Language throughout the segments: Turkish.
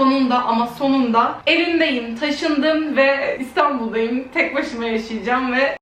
sonunda ama sonunda evimdeyim, taşındım ve İstanbul'dayım. Tek başıma yaşayacağım ve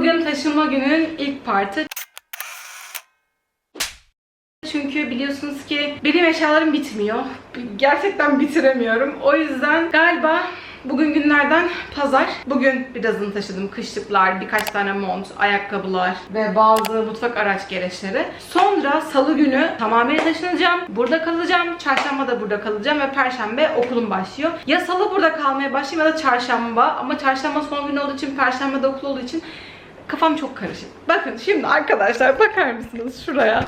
Bugün taşınma günün ilk partı. Çünkü biliyorsunuz ki benim eşyalarım bitmiyor. Gerçekten bitiremiyorum. O yüzden galiba bugün günlerden pazar. Bugün birazını taşıdım. Kışlıklar, birkaç tane mont, ayakkabılar ve bazı mutfak araç gereçleri. Sonra salı günü tamamıyla taşınacağım. Burada kalacağım. Çarşamba da burada kalacağım ve perşembe okulum başlıyor. Ya salı burada kalmaya başlayayım ya da çarşamba. Ama çarşamba son gün olduğu için, perşembe de okul olduğu için Kafam çok karışık. Bakın şimdi arkadaşlar bakar mısınız şuraya?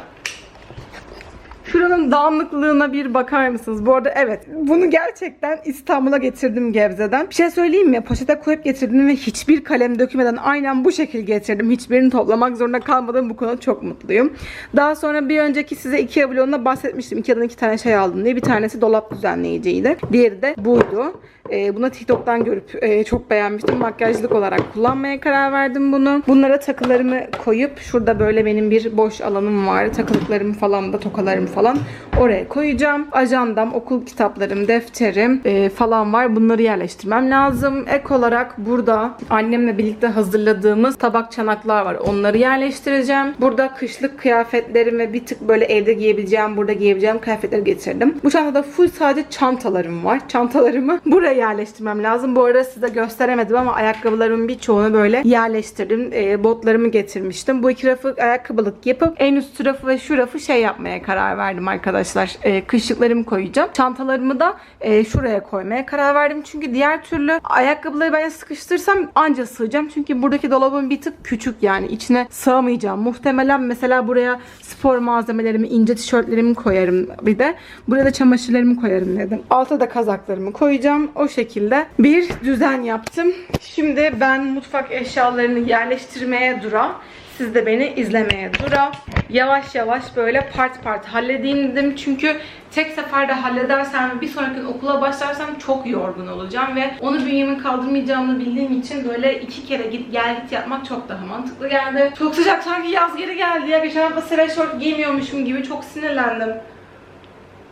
Şuranın dağınıklığına bir bakar mısınız? Bu arada evet bunu gerçekten İstanbul'a getirdim Gebze'den. Bir şey söyleyeyim mi? Poşete koyup getirdim ve hiçbir kalem dökmeden aynen bu şekil getirdim. Hiçbirini toplamak zorunda kalmadım. Bu konuda çok mutluyum. Daha sonra bir önceki size Ikea vlogunda bahsetmiştim. Ikea'dan iki tane şey aldım diye. Bir tanesi dolap düzenleyiciydi. Diğeri de buydu. Ee, buna TikTok'tan görüp e, çok beğenmiştim. Makyajlık olarak kullanmaya karar verdim bunu. Bunlara takılarımı koyup şurada böyle benim bir boş alanım var. Takılıklarımı falan da tokalarımı falan oraya koyacağım. Ajandam, okul kitaplarım, defterim e, falan var. Bunları yerleştirmem lazım. Ek olarak burada annemle birlikte hazırladığımız tabak çanaklar var. Onları yerleştireceğim. Burada kışlık kıyafetlerim ve bir tık böyle evde giyebileceğim, burada giyebileceğim kıyafetleri getirdim. Bu çantada full sadece çantalarım var. Çantalarımı buraya yerleştirmem lazım. Bu arada size gösteremedim ama ayakkabılarımın birçoğunu böyle yerleştirdim. E, botlarımı getirmiştim. Bu iki rafı ayakkabılık yapıp en üst rafı ve şu rafı şey yapmaya karar verdim arkadaşlar. E, kışlıklarımı koyacağım. Çantalarımı da e, şuraya koymaya karar verdim. Çünkü diğer türlü ayakkabıları ben sıkıştırsam anca sığacağım. Çünkü buradaki dolabım bir tık küçük yani. içine sığamayacağım. Muhtemelen mesela buraya spor malzemelerimi, ince tişörtlerimi koyarım bir de. Buraya da çamaşırlarımı koyarım dedim. Alta da kazaklarımı koyacağım. Şekilde bir düzen yaptım. Şimdi ben mutfak eşyalarını yerleştirmeye dura. Siz de beni izlemeye dura. Yavaş yavaş böyle part part halledeyim dedim. Çünkü tek seferde halledersem bir sonraki gün okula başlarsam çok yorgun olacağım ve onu bünyemin kaldırmayacağımı bildiğim için böyle iki kere git gel git yapmak çok daha mantıklı geldi. Çok sıcak sanki yaz geri geldi ya. Geçen hafta sweatshirt giymiyormuşum gibi çok sinirlendim.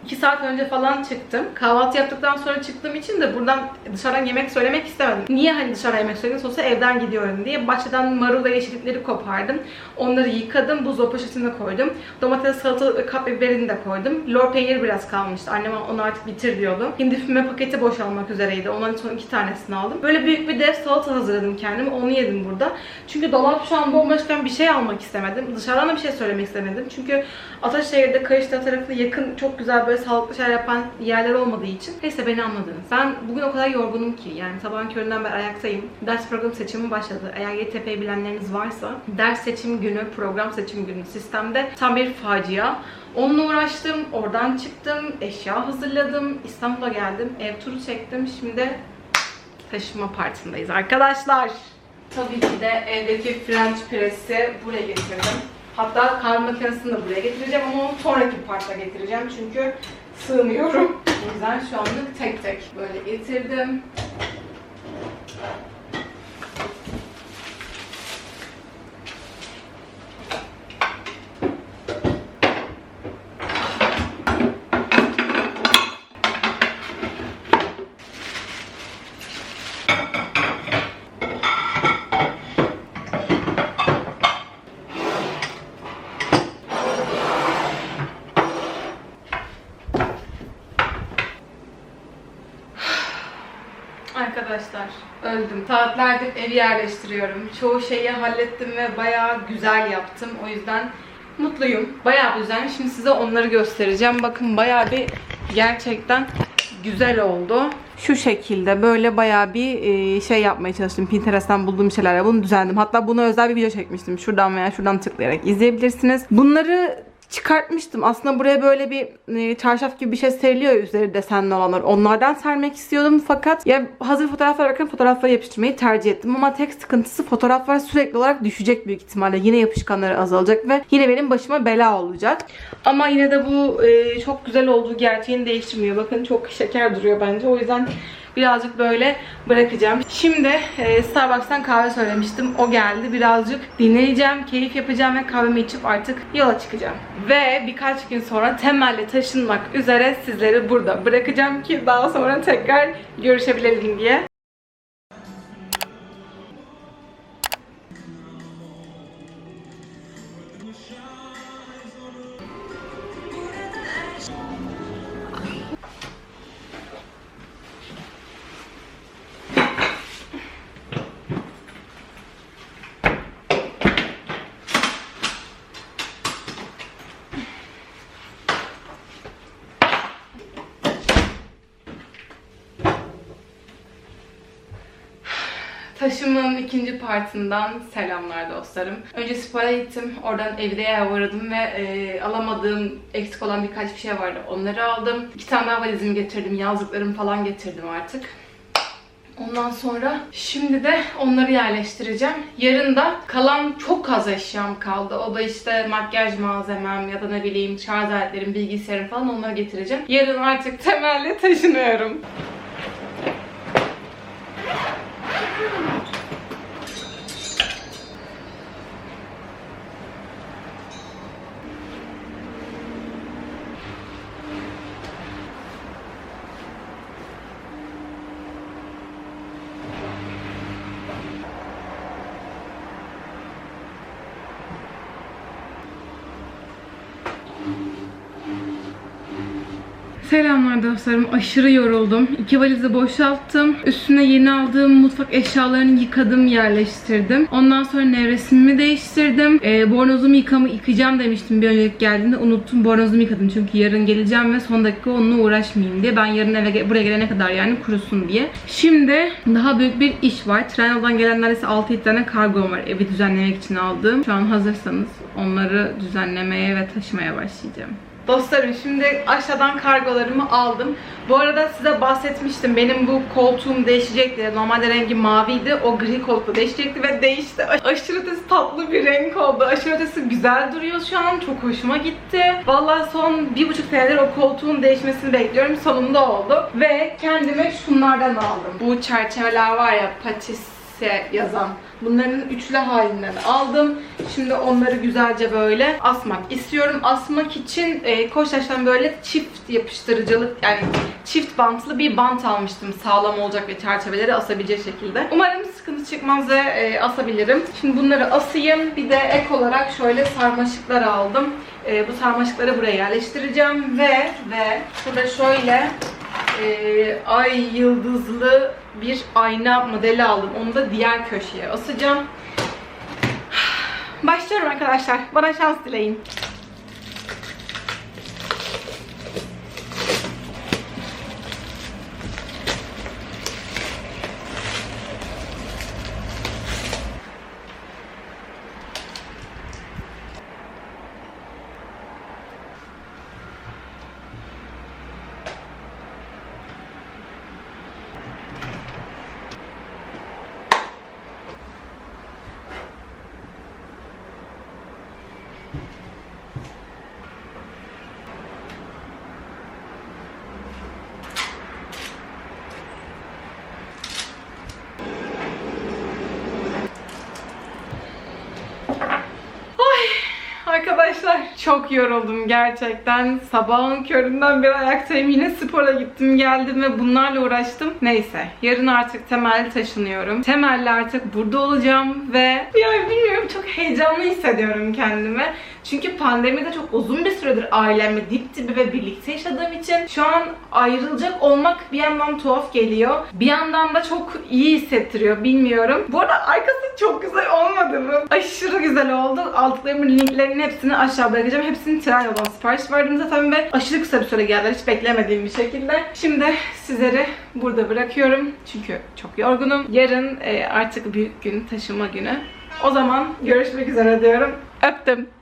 2 saat önce falan çıktım. Kahvaltı yaptıktan sonra çıktığım için de buradan dışarıdan yemek söylemek istemedim. Niye hani dışarı yemek söyledin? Sonuçta evden gidiyorum diye. Bahçeden marul ve yeşillikleri kopardım. Onları yıkadım. Buzdolabı poşetine koydum. Domates, salatalık ve kap biberini de koydum. Lor peyniri biraz kalmıştı. Annem onu artık bitir diyordu. Hindi füme paketi boşalmak üzereydi. Ondan son iki tanesini aldım. Böyle büyük bir dev salata hazırladım kendime. Onu yedim burada. Çünkü dolap şu an bomboşken bir şey almak istemedim. Dışarıdan da bir şey söylemek istemedim. Çünkü Ataşehir'de Kayışta tarafında yakın çok güzel böyle sağlıklı şeyler yapan yerler olmadığı için. Neyse beni anladınız. Ben bugün o kadar yorgunum ki yani sabahın köründen beri ayaktayım. Ders program seçimi başladı. Eğer YTP'yi bilenleriniz varsa ders seçim günü, program seçim günü sistemde tam bir facia. Onunla uğraştım, oradan çıktım, eşya hazırladım, İstanbul'a geldim, ev turu çektim. Şimdi taşıma partindayız arkadaşlar. Tabii ki de evdeki French press'i buraya getirdim. Hatta kahve makinesini de buraya getireceğim ama onu sonraki parta getireceğim çünkü sığmıyorum. O yüzden şu anlık tek tek böyle getirdim. Arkadaşlar öldüm. Saatlerdir evi yerleştiriyorum. Çoğu şeyi hallettim ve bayağı güzel yaptım. O yüzden mutluyum. Bayağı güzel. Şimdi size onları göstereceğim. Bakın bayağı bir gerçekten güzel oldu. Şu şekilde böyle bayağı bir e, şey yapmaya çalıştım. Pinterest'ten bulduğum şeylerle bunu düzenledim. Hatta buna özel bir video çekmiştim. Şuradan veya şuradan tıklayarak izleyebilirsiniz. Bunları çıkartmıştım. Aslında buraya böyle bir e, çarşaf gibi bir şey seriliyor üzeri desenli olanlar. Onlardan sermek istiyordum fakat ya hazır fotoğraflar bakın fotoğrafları yapıştırmayı tercih ettim. Ama tek sıkıntısı fotoğraflar sürekli olarak düşecek büyük ihtimalle. Yine yapışkanları azalacak ve yine benim başıma bela olacak. Ama yine de bu e, çok güzel olduğu gerçeğini değiştirmiyor. Bakın çok şeker duruyor bence. O yüzden birazcık böyle bırakacağım. Şimdi e, Starbucks'tan kahve söylemiştim. O geldi. Birazcık dinleneceğim, keyif yapacağım ve kahvemi içip artık yola çıkacağım. Ve birkaç gün sonra temelle taşınmak üzere sizleri burada bırakacağım ki daha sonra tekrar görüşebilelim diye. Taşımın ikinci partinden selamlar dostlarım. Önce spora gittim. Oradan evde uğradım ve e, alamadığım, eksik olan birkaç bir şey vardı. Onları aldım. İki tane daha valizimi getirdim. Yazlıklarımı falan getirdim artık. Ondan sonra şimdi de onları yerleştireceğim. Yarın da kalan çok az eşyam kaldı. O da işte makyaj malzemem ya da ne bileyim şarj aletlerim, bilgisayarım falan onları getireceğim. Yarın artık temelle taşınıyorum. Selamlar dostlarım. Aşırı yoruldum. İki valizi boşalttım. Üstüne yeni aldığım mutfak eşyalarını yıkadım, yerleştirdim. Ondan sonra nevresimimi değiştirdim. Ee, bornozumu yıkamı yıkayacağım demiştim bir önceki geldiğinde. Unuttum. Bornozumu yıkadım çünkü yarın geleceğim ve son dakika onunla uğraşmayayım diye. Ben yarın eve buraya gelene kadar yani kurusun diye. Şimdi daha büyük bir iş var. Trendyol'dan gelen neredeyse 6-7 tane kargom var evi düzenlemek için aldığım. Şu an hazırsanız onları düzenlemeye ve taşımaya başlayacağım. Dostlarım şimdi aşağıdan kargolarımı aldım. Bu arada size bahsetmiştim. Benim bu koltuğum değişecekti. Normalde rengi maviydi. O gri koltuğu değişecekti ve değişti. Aşırı ötesi tatlı bir renk oldu. Aşırı ötesi güzel duruyor şu an. Çok hoşuma gitti. Vallahi son bir buçuk senedir o koltuğun değişmesini bekliyorum. Sonunda oldu. Ve kendime şunlardan aldım. Bu çerçeveler var ya patis yazan. Bunların üçlü halinden aldım. Şimdi onları güzelce böyle asmak istiyorum. Asmak için e, Koçtaş'tan böyle çift yapıştırıcılık yani çift bantlı bir bant almıştım. Sağlam olacak ve çerçeveleri asabilecek şekilde. Umarım sıkıntı çıkmaz ve e, asabilirim. Şimdi bunları asayım. Bir de ek olarak şöyle sarmaşıklar aldım. E, bu sarmaşıkları buraya yerleştireceğim ve ve burada şöyle e, ay yıldızlı bir ayna modeli aldım. Onu da diğer köşeye asacağım. Başlıyorum arkadaşlar. Bana şans dileyin. Arkadaşlar Çok yoruldum gerçekten. Sabahın köründen beri ayaktayım. Yine spora gittim geldim ve bunlarla uğraştım. Neyse yarın artık temelli taşınıyorum. Temelli artık burada olacağım ve ya bilmiyorum çok heyecanlı hissediyorum kendimi. Çünkü pandemide çok uzun bir süredir ailemle dip dibe ve birlikte yaşadığım için şu an ayrılacak olmak bir yandan tuhaf geliyor. Bir yandan da çok iyi hissettiriyor bilmiyorum. Bu arada arkası çok güzel olmadı mı? Aşırı güzel oldu. Aldıklarımın linklerinin hepsini aşağı bırakacağım. Hepsini Trendyol'dan sipariş verdim zaten ve aşırı kısa bir süre geldiler. Hiç beklemediğim bir şekilde. Şimdi sizleri burada bırakıyorum. Çünkü çok yorgunum. Yarın e, artık büyük gün, taşıma günü. O zaman görüşmek üzere diyorum. Öptüm.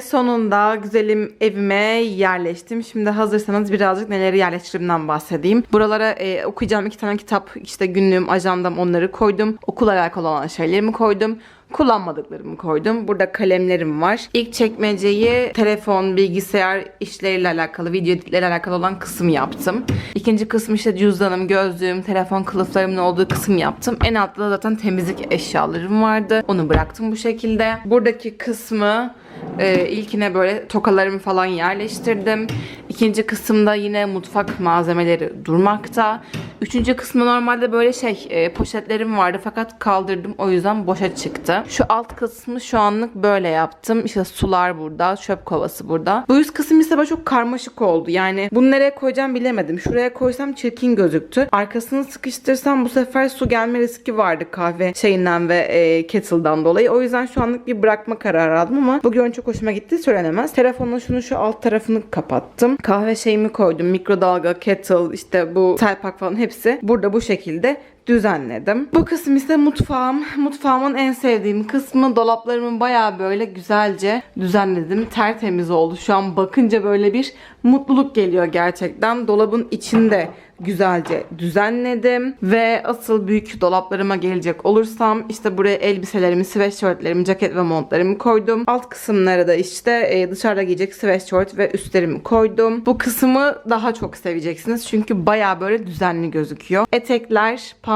Sonunda güzelim evime yerleştim. Şimdi hazırsanız birazcık neleri yerleştirdiğimden bahsedeyim. Buralara e, okuyacağım iki tane kitap, işte günlüğüm, ajandam onları koydum. Okul alakalı olan şeylerimi koydum. Kullanmadıklarımı koydum. Burada kalemlerim var. İlk çekmeceyi telefon, bilgisayar işleriyle alakalı, video editleriyle alakalı olan kısım yaptım. İkinci kısım işte cüzdanım, gözlüğüm, telefon kılıflarımın olduğu kısım yaptım. En altta da zaten temizlik eşyalarım vardı. Onu bıraktım bu şekilde. Buradaki kısmı ee, ilkine böyle tokalarımı falan yerleştirdim. İkinci kısımda yine mutfak malzemeleri durmakta. Üçüncü kısmı normalde böyle şey e, poşetlerim vardı fakat kaldırdım o yüzden boşa çıktı. Şu alt kısmı şu anlık böyle yaptım. İşte sular burada, çöp kovası burada. Bu üst kısım ise çok karmaşık oldu. Yani bunu nereye koyacağım bilemedim. Şuraya koysam çirkin gözüktü. Arkasını sıkıştırsam bu sefer su gelme riski vardı kahve şeyinden ve e, kettle'dan dolayı. O yüzden şu anlık bir bırakma kararı aldım ama bu görüntü çok hoşuma gitti söylenemez. Telefonla şunu şu alt tarafını kapattım. Kahve şeyimi koydum. Mikrodalga, kettle, işte bu selpak falan hepsi burada bu şekilde düzenledim. Bu kısım ise mutfağım. Mutfağımın en sevdiğim kısmı dolaplarımı bayağı böyle güzelce düzenledim. Tertemiz oldu. Şu an bakınca böyle bir mutluluk geliyor gerçekten. Dolabın içinde güzelce düzenledim ve asıl büyük dolaplarıma gelecek olursam işte buraya elbiselerimi, sweatshirtlerimi, ceket ve montlarımı koydum. Alt kısımlara da işte e, dışarıda giyecek sweatshirt ve üstlerimi koydum. Bu kısmı daha çok seveceksiniz çünkü baya böyle düzenli gözüküyor. Etekler, pantolonlar,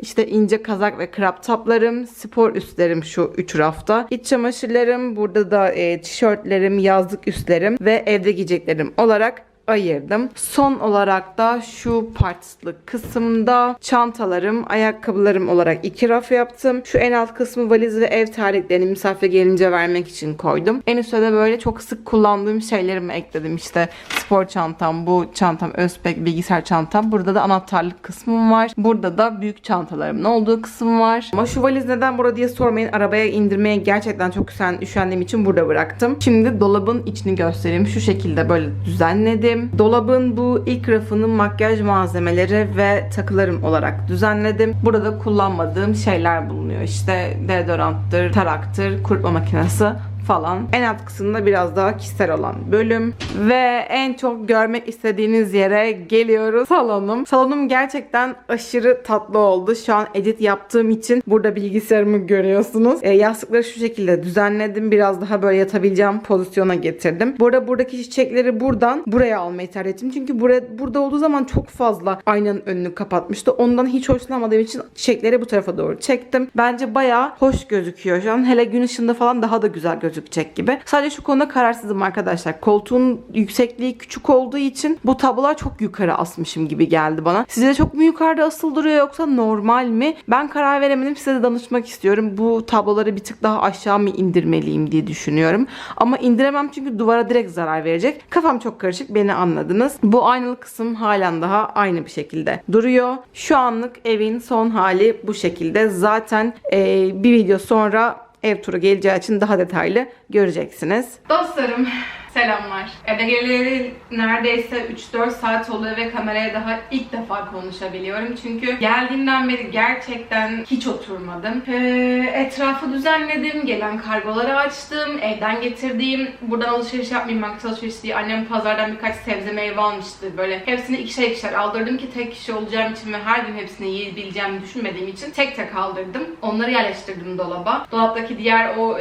işte ince kazak ve crop toplarım, spor üstlerim şu üç rafta. İç çamaşırlarım, burada da e, tişörtlerim, yazlık üstlerim ve evde giyeceklerim olarak ayırdım. Son olarak da şu partslı kısımda çantalarım, ayakkabılarım olarak iki raf yaptım. Şu en alt kısmı valiz ve ev terliklerini misafir gelince vermek için koydum. En üstte de böyle çok sık kullandığım şeylerimi ekledim. İşte spor çantam, bu çantam, özpek, bilgisayar çantam. Burada da anahtarlık kısmım var. Burada da büyük çantalarımın olduğu kısım var. Ama şu valiz neden burada diye sormayın. Arabaya indirmeye gerçekten çok üşen, üşendiğim için burada bıraktım. Şimdi dolabın içini göstereyim. Şu şekilde böyle düzenledim. Dolabın bu ilk rafını makyaj malzemeleri ve takılarım olarak düzenledim. Burada kullanmadığım şeyler bulunuyor. İşte deodoranttır, taraktır, kurutma makinesi falan. En alt kısımda biraz daha kişisel olan bölüm. Ve en çok görmek istediğiniz yere geliyoruz. Salonum. Salonum gerçekten aşırı tatlı oldu. Şu an edit yaptığım için burada bilgisayarımı görüyorsunuz. E, yastıkları şu şekilde düzenledim. Biraz daha böyle yatabileceğim pozisyona getirdim. Bu arada buradaki çiçekleri buradan buraya almayı tercih ettim. Çünkü buraya, burada olduğu zaman çok fazla aynanın önünü kapatmıştı. Ondan hiç hoşlanmadığım için çiçekleri bu tarafa doğru çektim. Bence bayağı hoş gözüküyor şu an. Hele gün ışığında falan daha da güzel gözükecek gibi. Sadece şu konuda kararsızım arkadaşlar. Koltuğun yüksekliği küçük olduğu için bu tablolar çok yukarı asmışım gibi geldi bana. Size çok mu yukarıda asıl duruyor yoksa normal mi? Ben karar veremedim. Size de danışmak istiyorum. Bu tabloları bir tık daha aşağı mı indirmeliyim diye düşünüyorum. Ama indiremem çünkü duvara direkt zarar verecek. Kafam çok karışık. Beni anladınız. Bu aynalı kısım halen daha aynı bir şekilde duruyor. Şu anlık evin son hali bu şekilde. Zaten e, bir video sonra ev turu geleceği için daha detaylı göreceksiniz. Dostlarım selamlar. Eve geleli neredeyse 3-4 saat oluyor ve kameraya daha ilk defa konuşabiliyorum. Çünkü geldiğimden beri gerçekten hiç oturmadım. Ee, etrafı düzenledim, gelen kargoları açtım, evden getirdiğim, buradan alışveriş yapmayayım, market alışverişi diye annem pazardan birkaç sebze meyve almıştı. Böyle hepsini ikişer ikişer aldırdım ki tek kişi olacağım için ve her gün hepsini yiyebileceğimi düşünmediğim için tek tek aldırdım. Onları yerleştirdim dolaba. Dolaptaki diğer o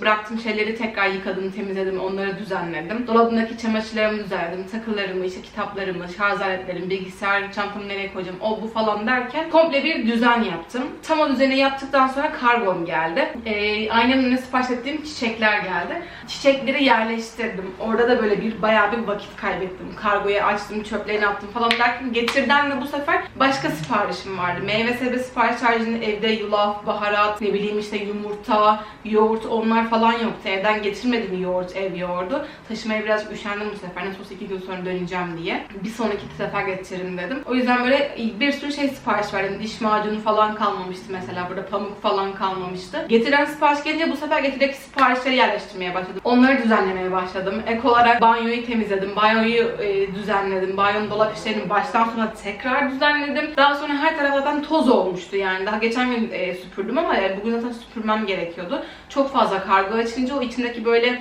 bıraktığım şeyleri tekrar yıkadım, temizledim, onları düzenledim. Dolabımdaki çamaşırlarımı düzenledim, takılarımı, işte kitaplarımı, şarj aletlerimi, bilgisayar çantamı nereye koyacağım, o bu falan derken komple bir düzen yaptım. Tam o düzeni yaptıktan sonra kargom geldi. E, aynanın önüne sipariş ettiğim çiçekler geldi. Çiçekleri yerleştirdim. Orada da böyle bir bayağı bir vakit kaybettim. Kargoyu açtım, çöplerini attım falan derken getirden de bu sefer başka siparişim vardı. Meyve sebze sipariş haricinde evde yulaf, baharat, ne bileyim işte yumurta, yoğurt onlar falan yoktu. Evden getirmedim yoğurt, ev yoğurdu. Taşımaya biraz üşendim bu sefer. Nasıl olsa iki gün sonra döneceğim diye. Bir sonraki sefer getiririm dedim. O yüzden böyle bir sürü şey sipariş verdim. Diş macunu falan kalmamıştı mesela. Burada pamuk falan kalmamıştı. Getiren sipariş gelince bu sefer getirdeki siparişleri yerleştirmeye başladım. Onları düzenlemeye başladım. Ek olarak banyoyu temizledim. Banyoyu e, düzenledim. Banyonun dolap işlerini baştan sona tekrar düzenledim. Daha sonra her taraf zaten toz olmuştu yani. Daha geçen gün e, süpürdüm ama e, bugün zaten süpürmem gerekiyordu. Çok fazla kargo açınca o içindeki böyle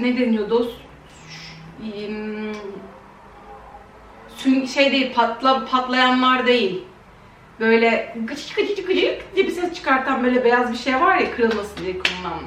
ne deniyordu sün- şey değil patla patlayanlar değil. Böyle gıcık gıcık gıcık diye bir ses çıkartan böyle beyaz bir şey var ya kırılmasın diye kullanılan.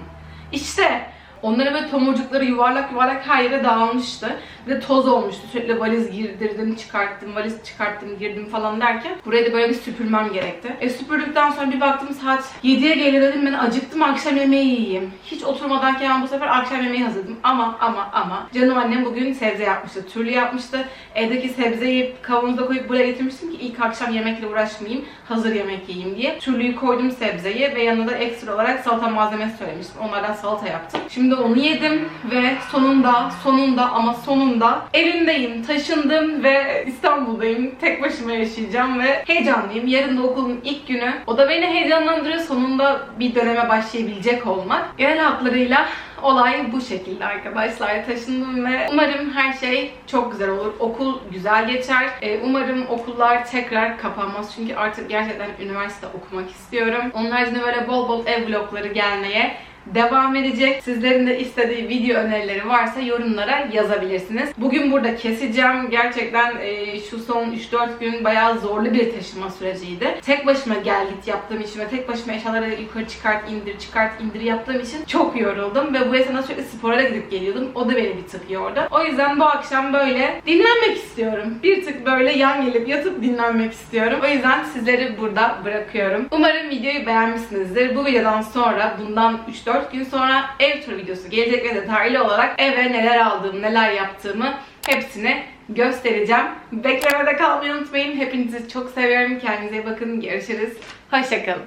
İşte onların böyle tomurcukları yuvarlak yuvarlak her yere dağılmıştı. Bir de toz olmuştu. Sürekli valiz girdirdim, çıkarttım, valiz çıkarttım, girdim falan derken burayı da böyle bir süpürmem gerekti. E süpürdükten sonra bir baktım saat 7'ye geliyor dedim ben acıktım akşam yemeği yiyeyim. Hiç oturmadan hemen bu sefer akşam yemeği hazırladım. Ama ama ama canım annem bugün sebze yapmıştı. Türlü yapmıştı. Evdeki sebzeyi kavanoza koyup buraya getirmiştim ki ilk akşam yemekle uğraşmayayım. Hazır yemek yiyeyim diye. Türlüyü koydum sebzeyi ve yanına da ekstra olarak salata malzemesi söylemiştim. Onlardan salata yaptım. Şimdi onu yedim ve sonunda sonunda ama sonunda evimdeyim. Taşındım ve İstanbul'dayım. Tek başıma yaşayacağım ve heyecanlıyım. Yarın da okulun ilk günü. O da beni heyecanlandırıyor. Sonunda bir döneme başlayabilecek olmak. Genel hatlarıyla olay bu şekilde arkadaşlar. Taşındım ve umarım her şey çok güzel olur. Okul güzel geçer. Ee, umarım okullar tekrar kapanmaz. Çünkü artık gerçekten üniversite okumak istiyorum. Onun haricinde böyle bol bol ev vlogları gelmeye devam edecek. Sizlerin de istediği video önerileri varsa yorumlara yazabilirsiniz. Bugün burada keseceğim. Gerçekten e, şu son 3-4 gün bayağı zorlu bir taşıma süreciydi. Tek başıma gel git yaptığım için ve tek başıma eşyaları yukarı çıkart indir çıkart indir yaptığım için çok yoruldum ve bu esnada sürekli spora da gidip geliyordum. O da beni bir tık yordu. O yüzden bu akşam böyle dinlenmek istiyorum. Bir tık böyle yan gelip yatıp dinlenmek istiyorum. O yüzden sizleri burada bırakıyorum. Umarım videoyu beğenmişsinizdir. Bu videodan sonra bundan 3-4 gün sonra ev turu videosu gelecek ve detaylı olarak eve neler aldığımı, neler yaptığımı hepsini göstereceğim. Beklemede kalmayı unutmayın. Hepinizi çok seviyorum. Kendinize bakın. Görüşürüz. Hoşçakalın.